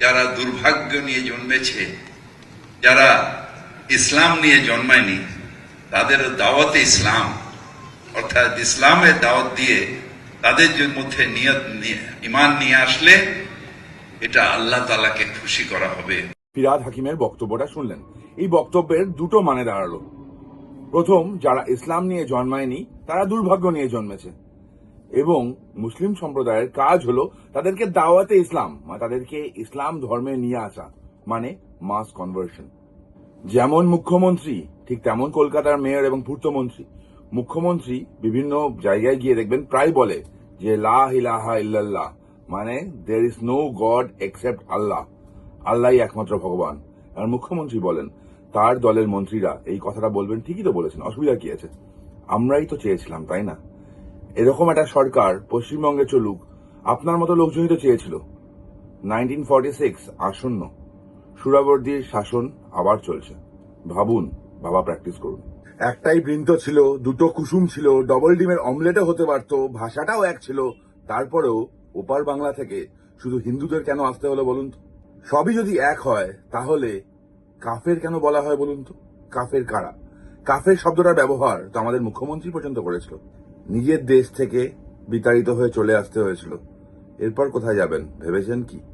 যারা দুর্ভাগ্য নিয়ে জন্মেছে, যারা ইসলাম নিয়ে জন্মায়নি, তাদের দাওয়াতে ইসলাম, অর্থাৎ ইসলামের দাওয়াত দিয়ে তাদের মধ্যে নিয়ত নিয়ে- ইমান নিয়ে আসলে এটা আল্লাহ তালাকে খুশি করা হবে। ফিরাদ হাকিমের বক্তব্যটা শুনলেন। এই বক্তব্যের দুটো মানে দাঁড়াল। প্রথম, যারা ইসলাম নিয়ে জন্মায়নি, তারা দুর্ভাগ্য নিয়ে জন্মেছে। এবং মুসলিম সম্প্রদায়ের কাজ হলো তাদেরকে দাওয়াতে ইসলাম মানে তাদেরকে ইসলাম ধর্মে নিয়ে আসা মানে মাস কনভার্সন যেমন মুখ্যমন্ত্রী, ঠিক তেমন কলকাতার মেয়র এবং পূর্তমন্ত্রী। মুখ্যমন্ত্রী বিভিন্ন জায়গায় গিয়ে দেখবেন প্রায় বলে যে, লা ইলাহা ইল্লাল্লাহ মানে there is no god except Allah. আল্লাহই একমাত্র ভগবান। আর মুখ্যমন্ত্রী বলেন, তার দলের মন্ত্রীরা এই কথাটা বলবেন, ঠিকই তো বলেছেন, অসুবিধা কি আছে? আমরাই তো চেয়েছিলাম, তাই না? এরকম একটা সরকার পশ্চিমবঙ্গে চলুক, আপনার মতো লোকজনই তো চেয়েছিল। নাইনটিন ফর্টি সিক্স আসন্ন। সুরাবর্দীর শাসন আবার চলছে। ভাবুন বাবা প্র্যাকটিস করুন। একটাই বৃন্ত ছিল, দুটো কুসুম ছিল ডবল ডিমের অমলেটও হতে পারতো, ভাষাটাও এক ছিল। তারপরেও ওপার বাংলা থেকে শুধু হিন্দুদের কেন আসতে হলো বলুন তো? সবই যদি এক হয়, তাহলে কাফের কেন বলা হয় বলুন তো? কাফের কারা? কাফের শব্দটার ব্যবহার তো আমাদের মুখ্যমন্ত্রী পর্যন্ত করেছিল। নিজের দেশ থেকে বিতাড়িত হয়ে চলে আসতে হয়েছিল। এরপর কোথায় যাবেন ভেবেছেন কি?